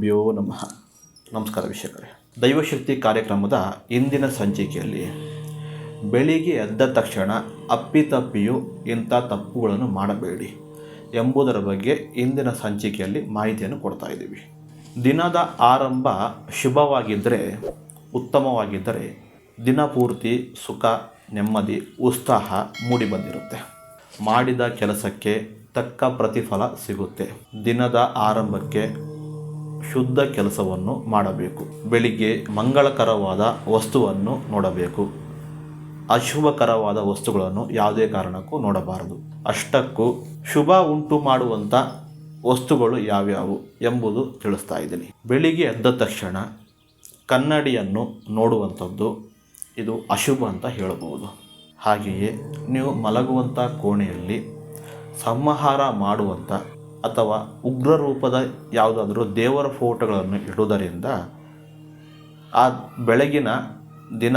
ನಮಃ. ನಮಸ್ಕಾರ ವೀಕ್ಷಕರೇ. ದೈವಶಕ್ತಿ ಕಾರ್ಯಕ್ರಮದ ಇಂದಿನ ಸಂಚಿಕೆಯಲ್ಲಿ ಬೆಳಿಗ್ಗೆ ಎದ್ದ ತಕ್ಷಣ ಅಪ್ಪಿತಪ್ಪಿಯು ಇಂಥ ತಪ್ಪುಗಳನ್ನು ಮಾಡಬೇಡಿ ಎಂಬುದರ ಬಗ್ಗೆ ಇಂದಿನ ಸಂಚಿಕೆಯಲ್ಲಿ ಮಾಹಿತಿಯನ್ನು ಕೊಡ್ತಾ ಇದ್ದೀವಿ. ದಿನದ ಆರಂಭ ಶುಭವಾಗಿದ್ದರೆ, ಉತ್ತಮವಾಗಿದ್ದರೆ ದಿನಪೂರ್ತಿ ಸುಖ, ನೆಮ್ಮದಿ, ಉತ್ಸಾಹ ಮೂಡಿಬಂದಿರುತ್ತೆ ಮಾಡಿದ ಕೆಲಸಕ್ಕೆ ತಕ್ಕ ಪ್ರತಿಫಲ ಸಿಗುತ್ತೆ. ದಿನದ ಆರಂಭಕ್ಕೆ ಶುದ್ಧ ಕೆಲಸವನ್ನು ಮಾಡಬೇಕು. ಬೆಳಿಗ್ಗೆ ಮಂಗಳಕರವಾದ ವಸ್ತುವನ್ನು ನೋಡಬೇಕು. ಅಶುಭಕರವಾದ ವಸ್ತುಗಳನ್ನು ಯಾವುದೇ ಕಾರಣಕ್ಕೂ ನೋಡಬಾರದು. ಅಷ್ಟಕ್ಕೂ ಶುಭ ಉಂಟು ಮಾಡುವಂಥ ವಸ್ತುಗಳು ಯಾವ್ಯಾವು ಎಂಬುದು ತಿಳಿಸ್ತಾ ಇದ್ದೀನಿ. ಬೆಳಿಗ್ಗೆ ಎದ್ದ ತಕ್ಷಣ ಕನ್ನಡಿಯನ್ನು ನೋಡುವಂಥದ್ದು ಇದು ಅಶುಭ ಅಂತ ಹೇಳಬಹುದು. ಹಾಗೆಯೇ ನೀವು ಮಲಗುವಂಥ ಕೋಣೆಯಲ್ಲಿ ಸಂಹಾರ ಮಾಡುವಂಥ ಅಥವಾ ಉಗ್ರ ರೂಪದ ಯಾವುದಾದರೂ ದೇವರ ಫೋಟೋಗಳನ್ನು ಇಡುವುದರಿಂದ ಆ ಬೆಳಗಿನ ದಿನ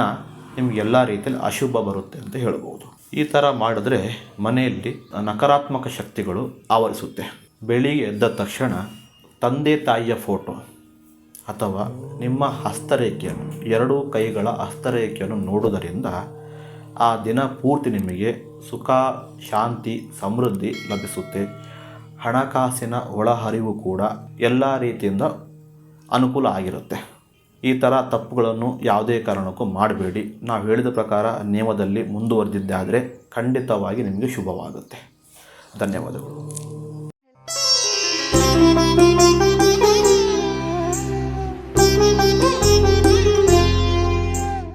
ನಿಮಗೆಲ್ಲ ರೀತಿಯಲ್ಲಿ ಅಶುಭ ಬರುತ್ತೆ ಅಂತ ಹೇಳ್ಬೋದು. ಈ ಥರ ಮಾಡಿದ್ರೆ ಮನೆಯಲ್ಲಿ ನಕಾರಾತ್ಮಕ ಶಕ್ತಿಗಳು ಆವರಿಸುತ್ತೆ. ಬೆಳಿಗ್ಗೆ ಎದ್ದ ತಕ್ಷಣ ತಂದೆ ತಾಯಿಯ ಫೋಟೋ ಅಥವಾ ನಿಮ್ಮ ಹಸ್ತರೇಖೆಯನ್ನು, ಎರಡೂ ಕೈಗಳ ಹಸ್ತರೇಖೆಯನ್ನು ನೋಡುವುದರಿಂದ ಆ ದಿನ ಪೂರ್ತಿ ನಿಮಗೆ ಸುಖ, ಶಾಂತಿ, ಸಮೃದ್ಧಿ ಲಭಿಸುತ್ತೆ. ಹಣಕಾಸಿನ ಒಳಹರಿವು ಕೂಡ ಎಲ್ಲ ರೀತಿಯಿಂದ ಅನುಕೂಲ ಆಗಿರುತ್ತೆ. ಈ ಥರ ತಪ್ಪುಗಳನ್ನು ಯಾವುದೇ ಕಾರಣಕ್ಕೂ ಮಾಡಬೇಡಿ. ನಾವು ಹೇಳಿದ ಪ್ರಕಾರ ನಿಯಮದಲ್ಲಿ ಮುಂದುವರೆದಿದ್ದಾದರೆ ಖಂಡಿತವಾಗಿ ನಿಮಗೆ ಶುಭವಾಗುತ್ತೆ. ಧನ್ಯವಾದಗಳು.